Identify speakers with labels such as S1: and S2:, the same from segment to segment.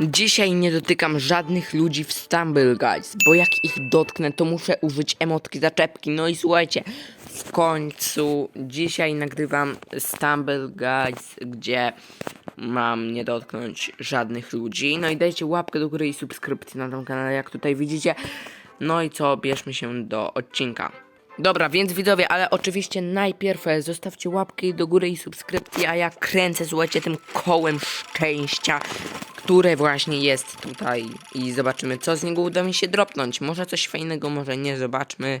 S1: Dzisiaj nie dotykam żadnych ludzi w Stumble Guys, bo jak ich dotknę, to muszę użyć emotki zaczepki. No i słuchajcie, w końcu dzisiaj nagrywam Stumble Guys, gdzie mam nie dotknąć żadnych ludzi. No i dajcie łapkę do góry i subskrypcję na tym kanale, jak tutaj widzicie. No i co, bierzmy się do odcinka. Dobra, więc widzowie, ale oczywiście najpierw e, zostawcie łapkę do góry i subskrypcję, a ja kręcę, słuchajcie, tym kołem szczęścia, które właśnie jest tutaj i zobaczymy, co z niego uda mi się dropnąć. Może coś fajnego, może nie, zobaczmy.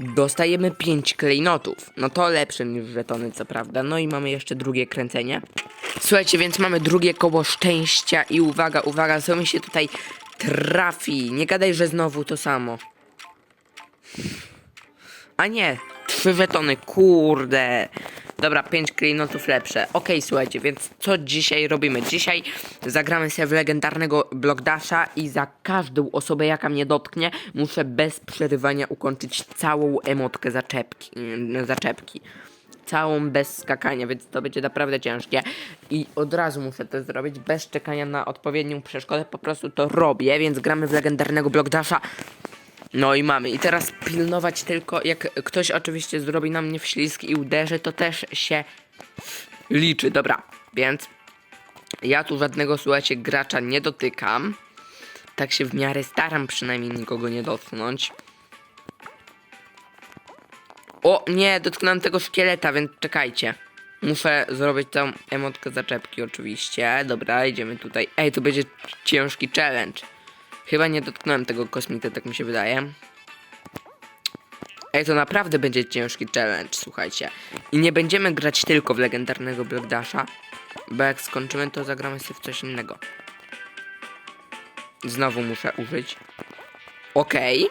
S1: Dostajemy 5 klejnotów. No to lepsze niż żetony, co prawda. No i mamy jeszcze drugie kręcenie. Słuchajcie, więc mamy drugie koło szczęścia i uwaga, uwaga, co mi się tutaj trafi. Nie gadaj, że znowu to samo. A nie, trzy żetony, kurde. Dobra, pięć klejnotów lepsze. Okej, słuchajcie, więc co dzisiaj robimy? Dzisiaj zagramy sobie w legendarnego Blockdasha i za każdą osobę, jaka mnie dotknie, muszę bez przerywania ukończyć całą emotkę zaczepki. mm, zaczepki. Całą bez skakania, więc to będzie naprawdę ciężkie. I od razu muszę to zrobić, bez czekania na odpowiednią przeszkodę. Po prostu to robię, więc gramy w legendarnego Blockdasha. No i mamy. I teraz pilnować tylko, jak ktoś oczywiście zrobi na mnie wślizg i uderzy, to też się liczy. Dobra, więc ja tu żadnego, słuchajcie, gracza nie dotykam. Tak się w miarę staram przynajmniej nikogo nie dotknąć. O, nie, dotknąłem tego szkieleta, więc czekajcie. Muszę zrobić tą emotkę zaczepki oczywiście. Dobra, idziemy tutaj. Ej, to będzie ciężki challenge. Chyba nie dotknąłem tego kosmity, tak mi się wydaje. Ej, to naprawdę będzie ciężki challenge, słuchajcie. I nie będziemy grać tylko w legendarnego Blockdasha, bo jak skończymy, to zagramy sobie w coś innego. Znowu muszę użyć. Okej.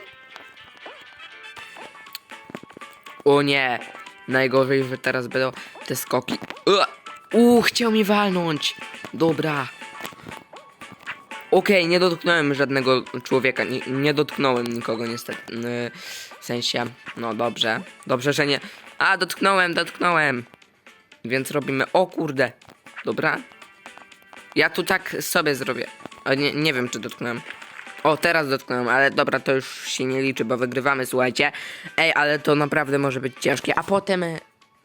S1: O nie. Najgorzej, że teraz będą te skoki. Uuu, chciał mi walnąć. Dobra. Okej, nie dotknąłem żadnego człowieka, nie, nie dotknąłem nikogo niestety. Yy, w sensie, no dobrze. Dobrze, że nie. A, dotknąłem, dotknąłem. Więc robimy. O kurde. Dobra. Ja tu tak sobie zrobię. O, nie, nie wiem, czy dotknąłem. O, teraz dotknąłem, ale dobra, to już się nie liczy, bo wygrywamy, słuchajcie. Ej, ale to naprawdę może być ciężkie. A potem,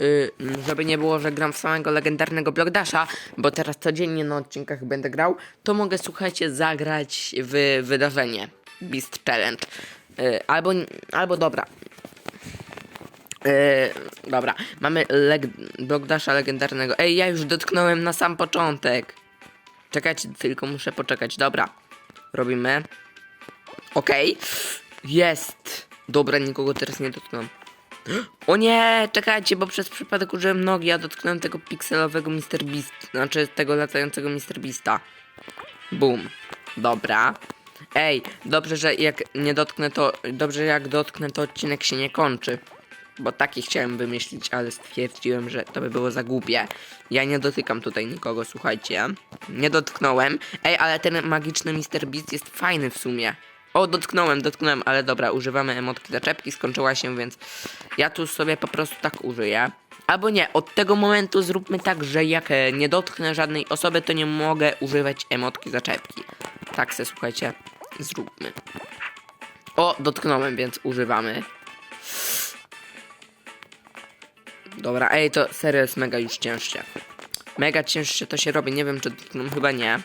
S1: y, żeby nie było, że gram w samego legendarnego Blockdasha, bo teraz codziennie na odcinkach będę grał, to mogę, słuchajcie, zagrać w wydarzenie Beast Challenge. Y, albo, albo dobra. Y, dobra, mamy leg legendarnego. Ej, ja już dotknąłem na sam początek. Czekajcie, tylko muszę poczekać. Dobra, robimy. Okej. Jest. Dobra, nikogo teraz nie dotknąłem. O nie, czekajcie, bo przez przypadek użyłem nogi, a dotknąłem tego pikselowego Mr. Beast, znaczy tego latającego Mr. Beasta. Boom. Dobra. Ej, dobrze, że jak nie dotknę to, dobrze jak dotknę to odcinek się nie kończy. Bo taki chciałem wymyślić, ale stwierdziłem, że to by było za głupie. Ja nie dotykam tutaj nikogo, słuchajcie. Nie dotknąłem. Ej, ale ten magiczny Mr. Beast jest fajny w sumie. O, dotknąłem, dotknąłem, ale dobra, używamy emotki zaczepki, skończyła się, więc ja tu sobie po prostu tak użyję. Albo nie, od tego momentu zróbmy tak, że jak e, nie dotknę żadnej osoby, to nie mogę używać emotki zaczepki. Tak se, słuchajcie, zróbmy. O, dotknąłem, więc używamy. Dobra, ej, to serio jest mega już cięższe. Mega cięższe to się robi, nie wiem czy dotknąłem, chyba nie.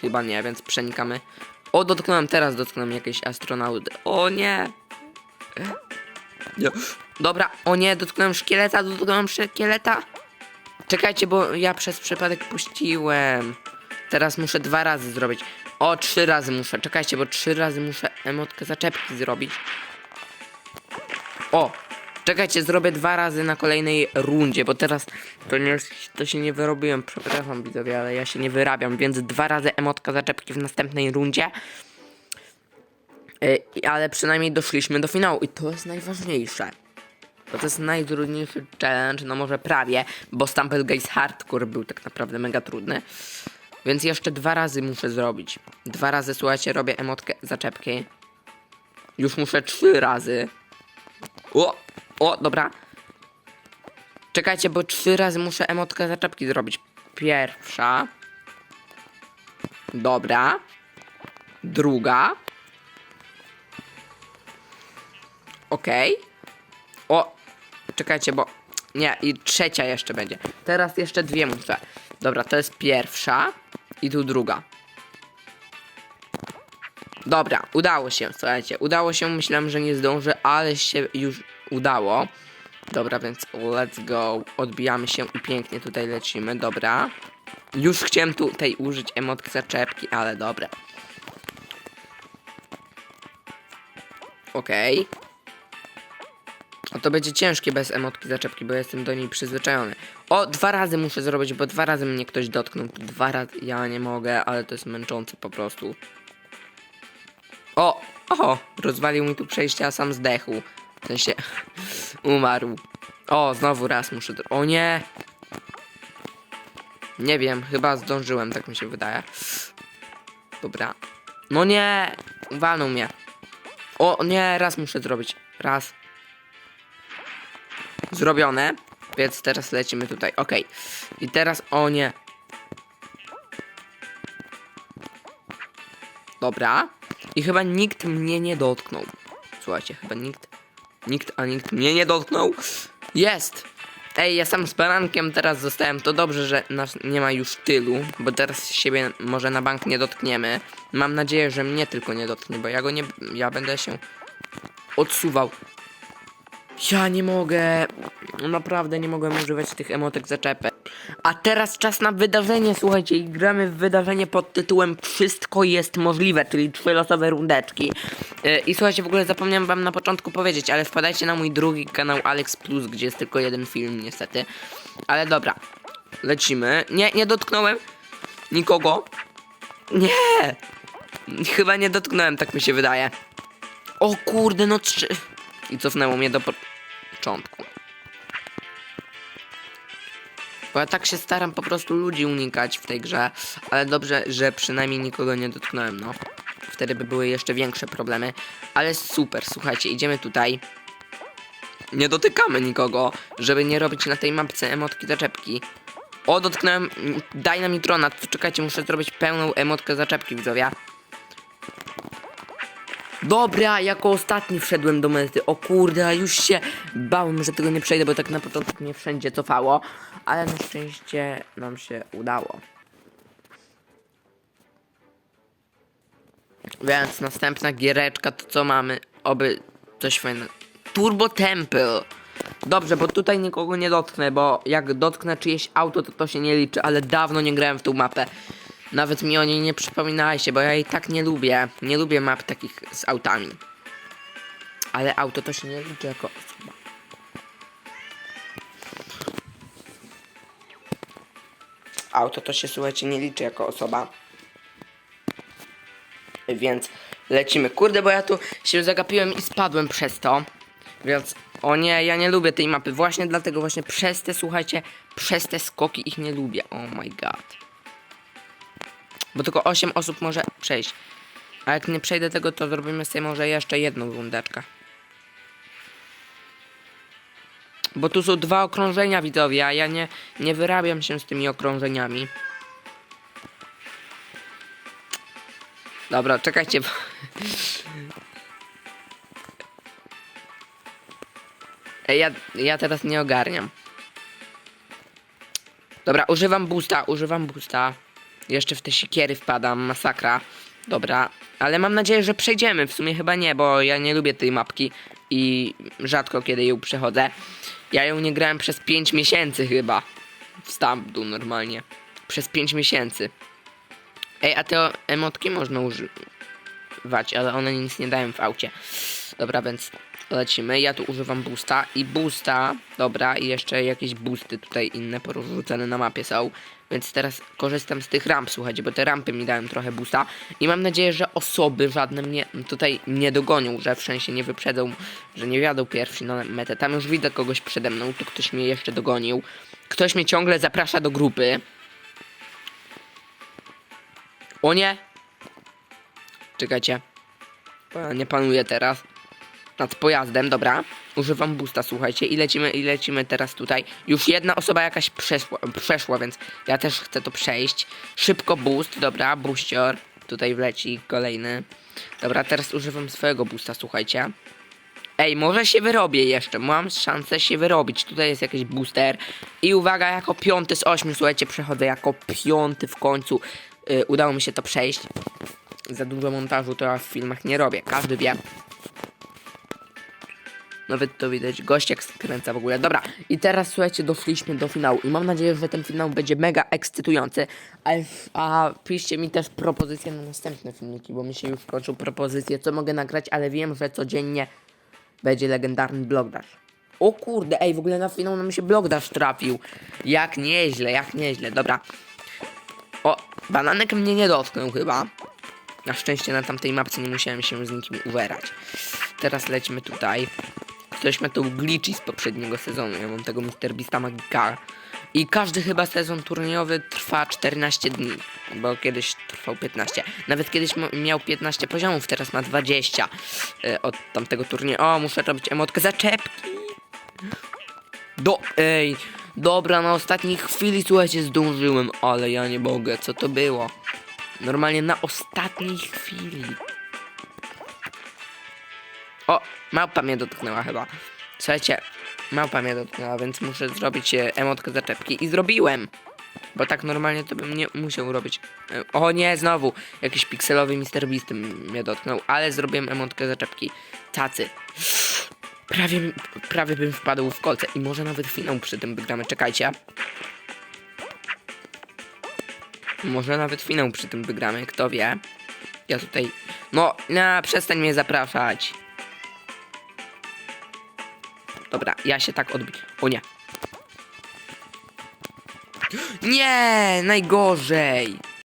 S1: Chyba nie, więc przenikamy. O, dotknąłem, teraz dotknąłem jakiejś astronauty. O nie! nie. Dobra, o nie, dotknąłem szkieleta, dotknąłem szkieleta. Czekajcie, bo ja przez przypadek puściłem. Teraz muszę dwa razy zrobić. O, trzy razy muszę. Czekajcie, bo trzy razy muszę emotkę zaczepki zrobić. O! Czekajcie, zrobię dwa razy na kolejnej rundzie, bo teraz to, nie, to się nie wyrobiłem. Przepraszam widzowie, ale ja się nie wyrabiam, więc dwa razy emotka zaczepki w następnej rundzie. Yy, ale przynajmniej doszliśmy do finału i to jest najważniejsze. Bo to jest najtrudniejszy challenge, no może prawie, bo Stumble Guys Hardcore był tak naprawdę mega trudny. Więc jeszcze dwa razy muszę zrobić. Dwa razy, słuchajcie, robię emotkę zaczepki. Już muszę trzy razy. O, o, dobra. Czekajcie, bo trzy razy muszę emotkę zaczepki zrobić. Pierwsza. Dobra. Druga. Okej. O, czekajcie, bo... Nie, i trzecia jeszcze będzie. Teraz jeszcze dwie muszę. Dobra, to jest pierwsza i tu druga. Dobra, udało się, słuchajcie. Udało się, myślałem, że nie zdążę, ale się już udało. Dobra, więc let's go. Odbijamy się i pięknie tutaj lecimy, dobra. Już chciałem tutaj użyć emotki zaczepki, ale dobra. Okej. A to będzie ciężkie bez emotki zaczepki, bo jestem do niej przyzwyczajony. O, dwa razy muszę zrobić, bo dwa razy mnie ktoś dotknął. Dwa razy ja nie mogę, ale to jest męczące po prostu. O! O! Rozwalił mi tu przejście, a sam zdechł. W sensie umarł. O, znowu raz muszę. O nie! Nie wiem, chyba zdążyłem, tak mi się wydaje. Dobra. No nie! Walnął mnie. O nie, raz muszę zrobić. Raz. Zrobione. Więc teraz lecimy tutaj. Okej. I teraz o nie. Dobra. I chyba nikt mnie nie dotknął. Słuchajcie, chyba nikt. Nikt, a nikt mnie nie dotknął. Jest! Ej, ja sam z barankiem teraz zostałem. To dobrze, że nas nie ma już tylu, bo teraz siebie może na bank nie dotkniemy. Mam nadzieję, że mnie tylko nie dotknie, bo ja go nie. Ja będę się odsuwał. Ja nie mogę. Naprawdę nie mogłem używać tych emotek zaczepek. A teraz czas na wydarzenie, słuchajcie, i gramy w wydarzenie pod tytułem Wszystko jest możliwe, czyli trzy losowe rundeczki. Yy, I słuchajcie, w ogóle zapomniałem wam na początku powiedzieć, ale wpadajcie na mój drugi kanał Alex Plus, gdzie jest tylko jeden film niestety. Ale dobra, lecimy. Nie, nie dotknąłem nikogo. Nie! Chyba nie dotknąłem, tak mi się wydaje. O kurde, no trzy... I cofnęło mnie do po- początku. Bo ja tak się staram po prostu ludzi unikać w tej grze, ale dobrze, że przynajmniej nikogo nie dotknąłem, no. Wtedy by były jeszcze większe problemy. Ale super, słuchajcie, idziemy tutaj. Nie dotykamy nikogo, żeby nie robić na tej mapce emotki zaczepki. O, dotknąłem Dynamitrona. Czekajcie, muszę zrobić pełną emotkę zaczepki, widzowie. Dobra, jako ostatni wszedłem do mety. O kurde, już się bałem, że tego nie przejdę, bo tak na początku mnie wszędzie cofało. Ale na szczęście nam się udało. Więc następna giereczka, to co mamy? Oby coś fajnego. Turbo Temple. Dobrze, bo tutaj nikogo nie dotknę, bo jak dotknę czyjeś auto, to to się nie liczy, ale dawno nie grałem w tą mapę. Nawet mi o niej nie przypominajcie, bo ja jej tak nie lubię. Nie lubię map takich z autami. Ale auto to się nie liczy jako osoba. Auto to się, słuchajcie, nie liczy jako osoba. Więc lecimy. Kurde, bo ja tu się zagapiłem i spadłem przez to. Więc, o nie, ja nie lubię tej mapy. Właśnie dlatego, właśnie przez te, słuchajcie, przez te skoki ich nie lubię. Oh my god. Bo tylko 8 osób może przejść. A jak nie przejdę tego, to zrobimy sobie może jeszcze jedną rundeczkę. Bo tu są dwa okrążenia widzowie, a ja nie, nie wyrabiam się z tymi okrążeniami. Dobra, czekajcie. bo- ja, ja teraz nie ogarniam. Dobra, używam boosta, używam boosta. Jeszcze w te sikiery wpadam, masakra. Dobra, ale mam nadzieję, że przejdziemy. W sumie chyba nie, bo ja nie lubię tej mapki i rzadko kiedy ją przechodzę. Ja ją nie grałem przez 5 miesięcy chyba. W stamtu normalnie. Przez 5 miesięcy. Ej, a te emotki można używać, ale one nic nie dają w aucie. Dobra, więc lecimy. Ja tu używam boosta i boosta, dobra, i jeszcze jakieś boosty tutaj inne porzucone na mapie są. Więc teraz korzystam z tych ramp, słuchajcie, bo te rampy mi dają trochę boosta. I mam nadzieję, że osoby żadne mnie tutaj nie dogonią, że w sensie nie wyprzedzą, że nie wjadą pierwsi na metę. Tam już widzę kogoś przede mną, tu ktoś mnie jeszcze dogonił. Ktoś mnie ciągle zaprasza do grupy. O nie! Czekajcie. Nie panuję teraz. Nad pojazdem, dobra. Używam boosta, słuchajcie, i lecimy, i lecimy teraz tutaj. Już jedna osoba jakaś przeszła, przeszła, więc ja też chcę to przejść. Szybko boost, dobra, boostior. Tutaj wleci kolejny. Dobra, teraz używam swojego boosta, słuchajcie. Ej, może się wyrobię jeszcze, mam szansę się wyrobić. Tutaj jest jakiś booster. I uwaga, jako piąty z ośmiu, słuchajcie, przechodzę jako piąty w końcu. Y, udało mi się to przejść. Za dużo montażu to ja w filmach nie robię, każdy wie. Nawet to widać, gość jak skręca w ogóle. Dobra, i teraz słuchajcie, doszliśmy do finału i mam nadzieję, że ten finał będzie mega ekscytujący. A, a piszcie mi też propozycje na następne filmiki, bo mi się już kończą propozycje, co mogę nagrać, ale wiem, że codziennie będzie legendarny Blogdash. O kurde, ej, w ogóle na finał nam się Blogdash trafił. Jak nieźle, jak nieźle, dobra. O, bananek mnie nie dotknął chyba. Na szczęście na tamtej mapce nie musiałem się z nikim uwerać. Teraz lecimy tutaj. Ktoś ma tu glitchy z poprzedniego sezonu. Ja mam tego Mr. Beasta Magika. I każdy chyba sezon turniejowy trwa 14 dni, bo kiedyś trwał 15. Nawet kiedyś miał 15 poziomów, teraz ma 20 e, od tamtego turnieju. O, muszę robić emotkę zaczepki. Do, ej, dobra, na ostatniej chwili, słuchajcie, zdążyłem, ale ja nie mogę, co to było? Normalnie na ostatniej chwili. O, małpa mnie dotknęła chyba. Słuchajcie, małpa mnie dotknęła, więc muszę zrobić e, emotkę zaczepki i zrobiłem. Bo tak normalnie to bym nie musiał robić. E, O nie, znowu jakiś pikselowy Mr. Beast mnie dotknął, ale zrobiłem emotkę zaczepki. Tacy. Prawie, prawie bym wpadł w kolce i może nawet finał przy tym wygramy. Czekajcie. Może nawet finał przy tym wygramy, kto wie. Ja tutaj... No, na, przestań mnie zapraszać. Dobra, ja się tak odbiję. O nie. Nie, najgorzej.